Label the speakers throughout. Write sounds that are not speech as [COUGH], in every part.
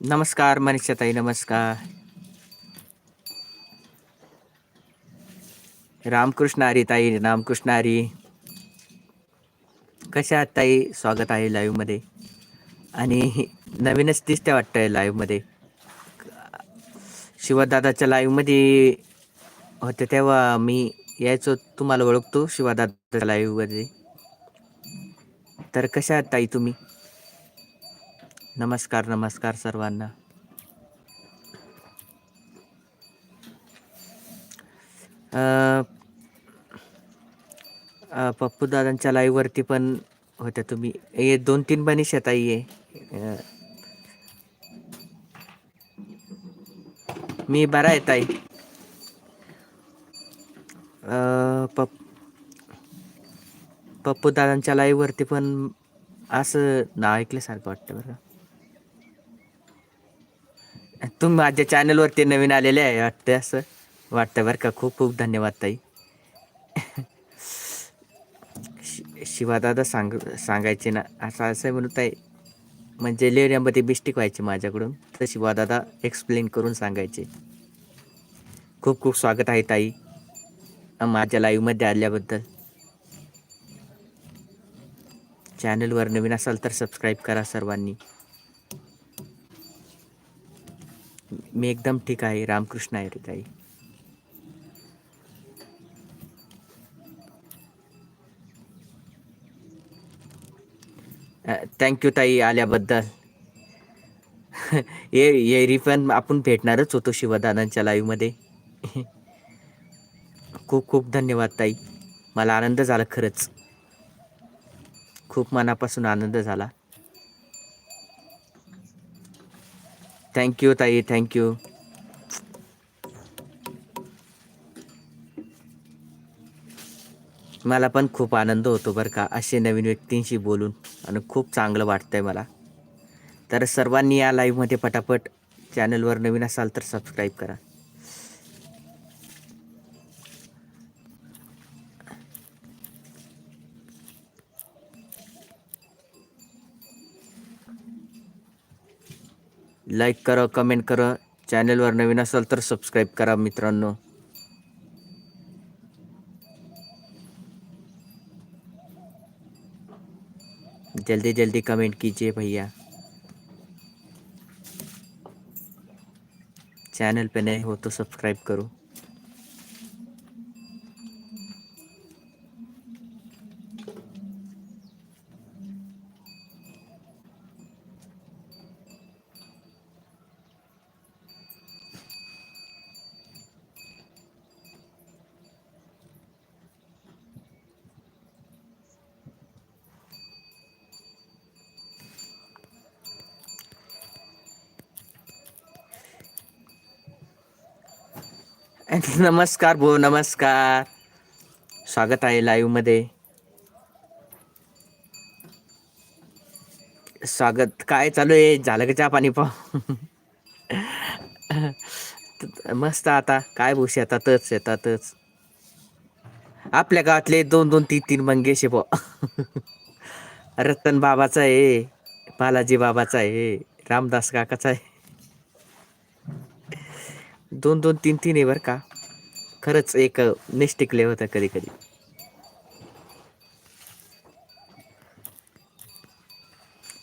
Speaker 1: नमस्कार मनीषाताई नमस्कार. रामकृष्ण हरी ताई रामकृष्ण हरी कशा आहात ताई? स्वागत आहे लाईव्हमध्ये आणि नवीनच दिसते वाटतंय लाईव्हमध्ये शिवदादाच्या लाईव्हमध्ये होते तेव्हा मी यायचो तुम्हाला ओळखतो शिवदादाच्या लाईव्हमध्ये तर कशा आहात ताई तुम्ही? नमस्कार नमस्कार सर्वांना. पप्पू दादांच्या लाईववरती पण होत्या तुम्ही. हे दोन तीन बनीश ताई आहे मी बरा आहे ताई अ, पप पप्पू दादांच्या लाईव्ह वरती पण असं नाव ऐकल्यासारखं वाटतं बरं का. तुम्ही माझ्या चॅनलवरती नवीन आलेले आहे वाटतं असं. वाटतं बरं का. खूप खूप धन्यवाद ताई. शि- शिवादादा सांग सांगायचे ना. असं असं आहे म्हणून ताई म्हणजे लेण्यामध्ये मिस्टेक व्हायची माझ्याकडून. तर शिवादादा एक्सप्लेन करून सांगायचे. खूप खूप स्वागत आहे ताई. माझ्या लाईव्हमध्ये आल्याबद्दल. चॅनलवर नवीन असाल तर सबस्क्राईब करा सर्वांनी. मी एकदम ठीक आहे रामकृष्ण आहे रे ताई. थँक्यू ताई आल्याबद्दल. [LAUGHS] ये येरी पण आपण भेटणारच होतो शिवदानांच्या लाईव्हमध्ये [LAUGHS] खूप खूप धन्यवाद ताई. मला आनंद झाला खरंच. खूप मनापासून आनंद झाला. थँक्यू ताई. थँक्यू मला पण खूप आनंद होतो बरं का असे नवीन व्यक्तींशी बोलून आणि खूप चांगलं वाटतं आहे मला. तर सर्वांनी या लाईव्हमध्ये पटापट चॅनलवर नवीन असाल तर सबस्क्राईब करा. लाईक करा, कमेंट करा चॅनलवर नवीन असाल तो सब्सक्राइब करा मित्रांनो. जल्दी जल्दी कमेंट कीजिए भैया. चैनल पे नए हो तो सब्सक्राइब करो. [LAUGHS] नमस्कार भो नमस्कार. स्वागत आहे लाईव्हमध्ये स्वागत. काय चालू आहे? झालं का चहा पाणी पाव [LAUGHS] मस्त आता. काय भूष येतातच येतातच. आपल्या गावातले दोन दोन तीन तीन मंगेश आहे बुवा. [LAUGHS] रतन बाबाचा आहे. बालाजी बाबाचा आहे. रामदास काकाचा आहे. दोन दोन तीन तीन आहे बरं का. खरंच एक निष्टिकले होतं कधी कधी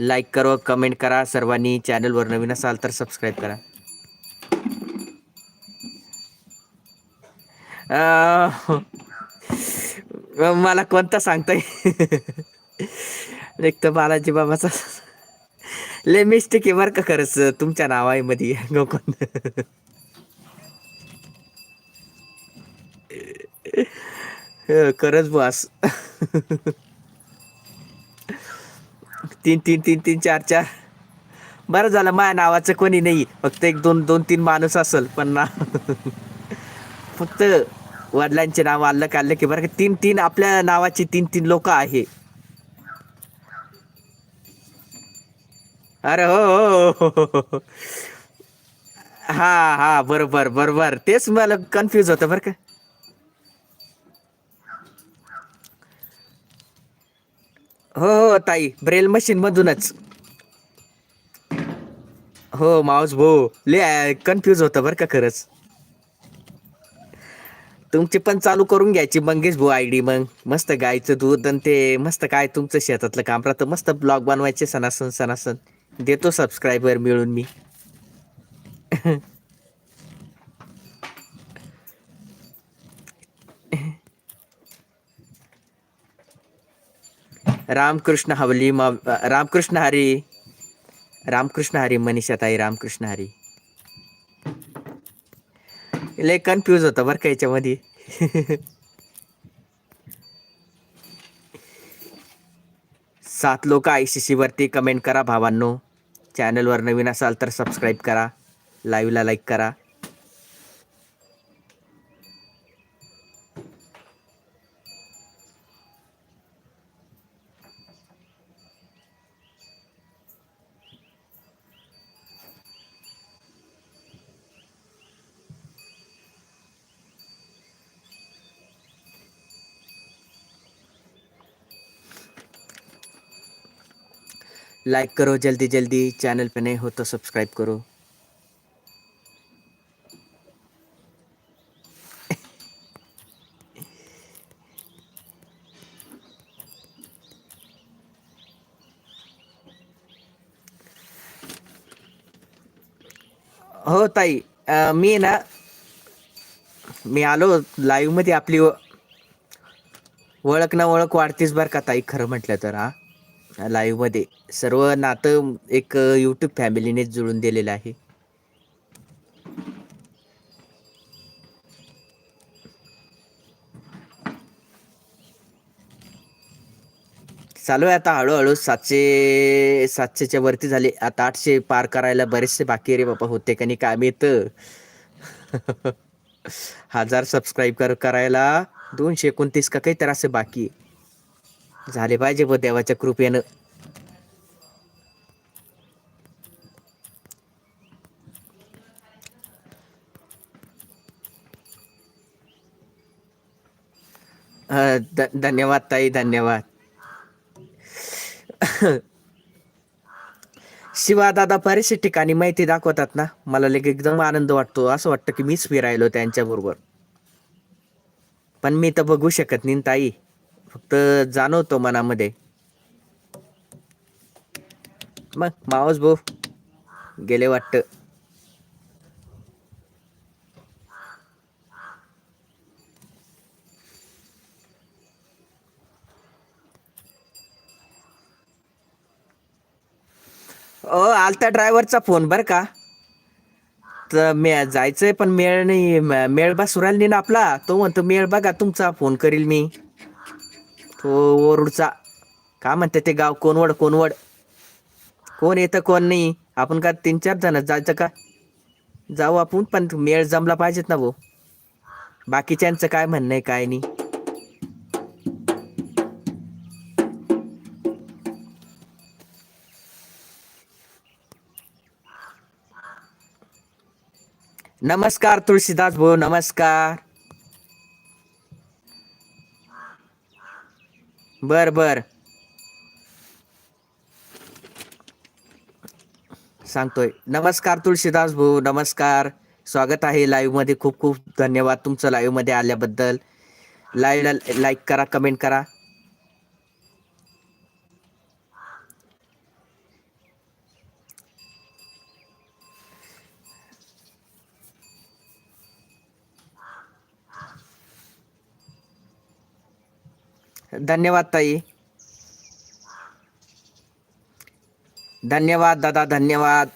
Speaker 1: लाईक करा कमेंट करा सर्वांनी चॅनलवर नवीन असाल तर सबस्क्राईब करा. मला कोणता सांगताय? एक तर बालाजी बाबाचा. लय मिस्टेक आहे बरं का खरंच तुमच्या नावामध्ये. कोण खरंच बस. तीन तीन तीन तीन चार चार. बरं झालं माझ्या नावाचं कोणी नाही. फक्त एक दोन दोन तीन माणूस असेल पण ना. फक्त वडिलांचे नाव आलं काढलं की बरं का तीन तीन आपल्या नावाची तीन तीन लोक आहे. अरे हो हो हो, हो हो, हो, हो. हा हा बरोबर बरोबर. तेच मला कन्फ्यूज होतं बरं का. हो हो ताई. ब्रेल मशीन मधूनच. हो माऊस भाऊ. ले कन्फ्यूज होतं बरं का खरंच. तुमची पण चालू करून घ्यायची मंगेश भाऊ आयडी मग. मस्त गायचं दूध आणि ते मस्त काय तुमचं शेतातलं काम राहतं. मस्त ब्लॉग बनवायचे सणासन सणासन देतो सबस्क्रायबर मिळून मी. [LAUGHS] रामकृष्ण हवली मा रामकृष्ण हरी. रामकृष्ण हरी मनीषा ताई रामकृष्ण हरी. लय कन्फ्यूज होतं बरं का याच्यामध्ये. सात लोक आय सी सी वरती कमेंट करा भावांनो. चॅनलवर नवीन असाल तर सबस्क्राईब करा. लाईव्हला लाईक करा. लाइक करो जल्दी जल्दी चैनल पे नए हो तो सब्सक्राइब करो। हो ताई अं, मी ना मी आलो लाईव्हमध्ये आपली ओ- ओळख ना ओळख वाढतीच बरं का ताई खरं म्हटलं तर हा? लाईव्हमध्ये सर्व नातं एक यूट्यूब फॅमिलीनेच जुळून दिलेलं आहे. चालू आहे आता हळूहळू सातशे सातशेच्या वरती झाले. आता आठशे पार करायला बरेचसे बाकी रे बाबा होते का नाही काय माहीत. [LAUGHS] हजार सबस्क्राईब कर करायला दोनशे एकोणतीस का काहीतरी असे बाकी आहे. झाले पाहिजे ब देवाच्या कृपेनं. धन्यवाद ताई धन्यवाद. शिवा दादा बरेचशे ठिकाणी माहिती दाखवतात ना मला लगे एकदम आनंद वाटतो. असं वाटतं की मीच फिरायलो त्यांच्या बरोबर पण मी तर बघू शकत नाही ताई. फक्त जाणवतो मनामध्ये. मग मावस भाऊ गेले वाटतं. ओ आलता ड्रायव्हरचा फोन बर का. तर मे जायचंय पण मेळ नाही मेळ बा सुराल नाही ना आपला. तो म्हणतो मेळ बघा तुमचा फोन करील मी. तो ओरुडचा. का म्हणते ते गाव? कोणवड कोणवड कोण येतं कोण नाही? आपण का तीन चार जण जायचं का? जाऊ आपण पण मेळ जमला पाहिजेत ना भाऊ. बाकीच्यांचं काय म्हणणं आहे काय नाही. नमस्कार तुळशीदास भाऊ नमस्कार. बर बर. सांगतोय. नमस्कार तुळशीदास भाऊ नमस्कार. स्वागत आहे लाईव्हमध्ये. खूप खूप धन्यवाद तुमचं लाईव्हमध्ये आल्याबद्दल. लाईव्ह लाईक करा कमेंट करा. धन्यवाद ताई. धन्यवाद दादा धन्यवाद.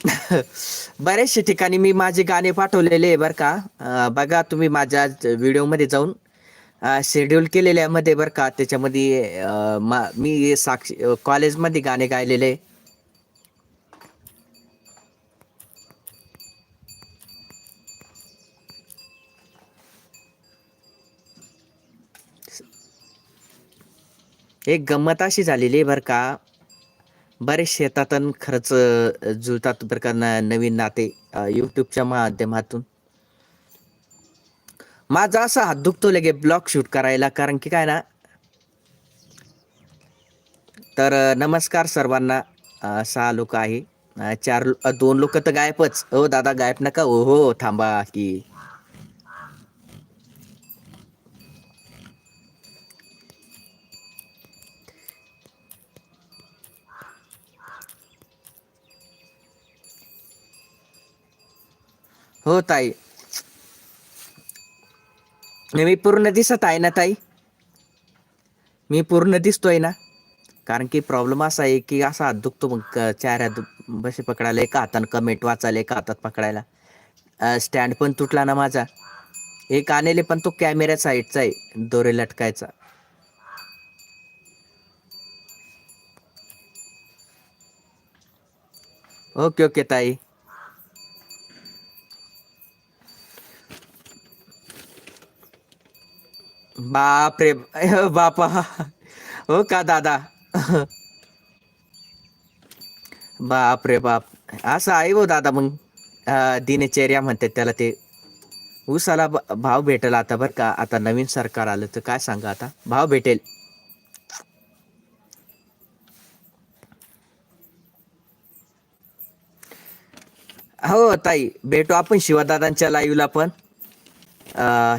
Speaker 1: [LAUGHS] बरेचशे ठिकाणी मी माझे गाणे पाठवलेले आहे बरं का. बघा तुम्ही माझ्या व्हिडिओमध्ये जाऊन शेड्यूल केलेल्यामध्ये बरं का त्याच्यामध्ये मा मी साक्षी कॉलेजमध्ये गाणे गायलेले एक गंमत अशी झालेली आहे बरं का. बरेच शेतातून खरंच जुळतात बरं का नवीन नाते यूट्यूबच्या माध्यमातून. माझा असा हात दुखतो लगे ब्लॉग शूट करायला कारण की काय ना तर नमस्कार सर्वांना सहा लोक आहे चार दोन लोक तर गायबच. हो दादा गायब नका हो हो थांबा की. हो ताई. मी पूर्ण दिसत आहे ना ताई? मी पूर्ण दिसतोय ना? कारण की प्रॉब्लेम असा आहे की असा हात दुखतो मग चार हात दु- बसे पकडायला एका हातानं कमेंट वाचायला एका हातात पकडायला. स्टँड पण तुटला ना माझा. एक आणले पण तो कॅमेऱ्या साईडचा आहे दोरे लटकायचा. ओके ओके ताई. बाप रे [LAUGHS] बापा. हो का दादा? [LAUGHS] बाप रे बाप. असं आहे हो दादा मग. दिनचर्या म्हणतात त्याला ते. ऊसाला भाव भेटेल आता बरं का. आता नवीन सरकार आलं तर काय सांगा आता? भाव भेटेल. हो ताई. भेटू आपण शिवादादांच्या लाईव्हला पण.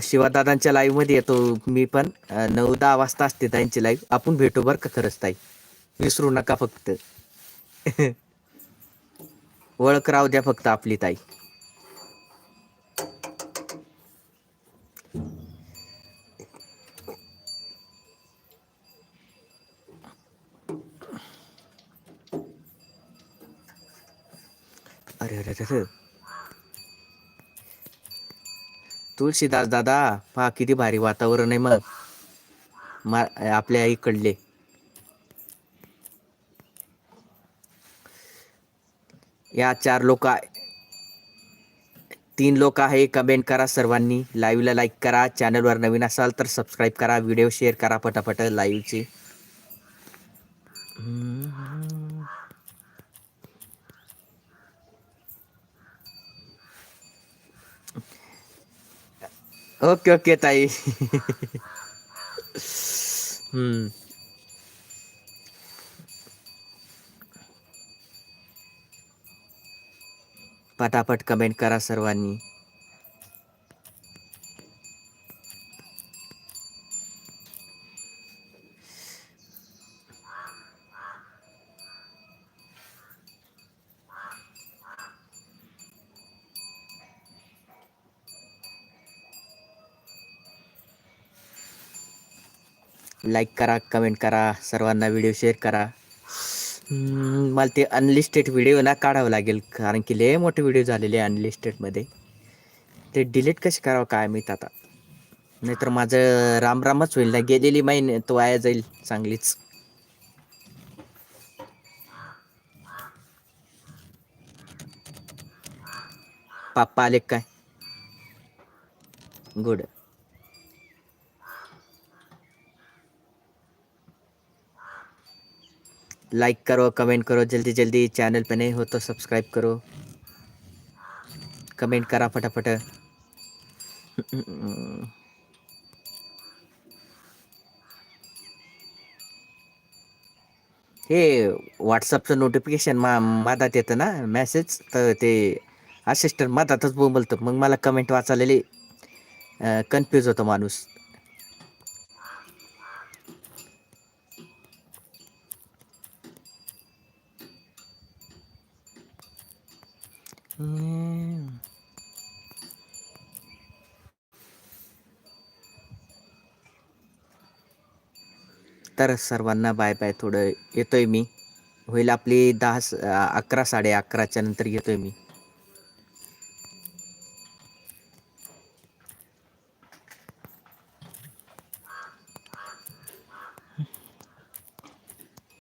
Speaker 1: शिवादादांच्या लाईव्हमध्ये येतो मी पण. नऊ दहा वाजता असते त्यांची लाईव्ह आपण भेटू बरं का खरंच ताई? विसरू नका फक्त. [LAUGHS] ओळख राहू द्या फक्त आपली ताई. अरे अरे अरे. तुळशीदास दादा. पहा किती भारी वातावरण आहे मग. मा आपल्या इकडले. या चार लोक तीन लोक आहे कमेंट करा सर्वांनी. लाईव्हला लाईक करा. चॅनलवर नवीन असाल तर सबस्क्राईब करा. व्हिडिओ शेअर करा पटापट लाईव्हची ओके ओके ताई. हम्म. पटापट कमेंट करा सर्वांनी. लाईक करा कमेंट करा सर्वांना व्हिडिओ शेअर करा. मला ते अनलिस्टेड व्हिडिओ ना काढावं लागेल कारण की लय मोठे व्हिडिओ झालेले अनलिस्टेडमध्ये ते डिलीट कसे करावं काय मी आता. नाहीतर माझं रामरामच होईल ना गेलेली महिने तो वाया जाईल चांगलीच. पाप्पा आले काय? गुड लाइक करो कमेंट करो जल्दी जल्दी चैनल पे नहीं हो तो सब्सक्राइब करो। कमेंट करा फटाफट। हे व्हॉट्सअपचं नोटिफिकेशन मा मधात येतं ना मॅसेज तर ते असिस्टंट मधातच बोंबलतं. मग मला कमेंट वाचालेली कन्फ्यूज होतो माणूस. तर सर्वांना बाय बाय. थोडं येतोय मी. होईल आपली दहा अकरा साडे अकराच्या नंतर येतोय मी.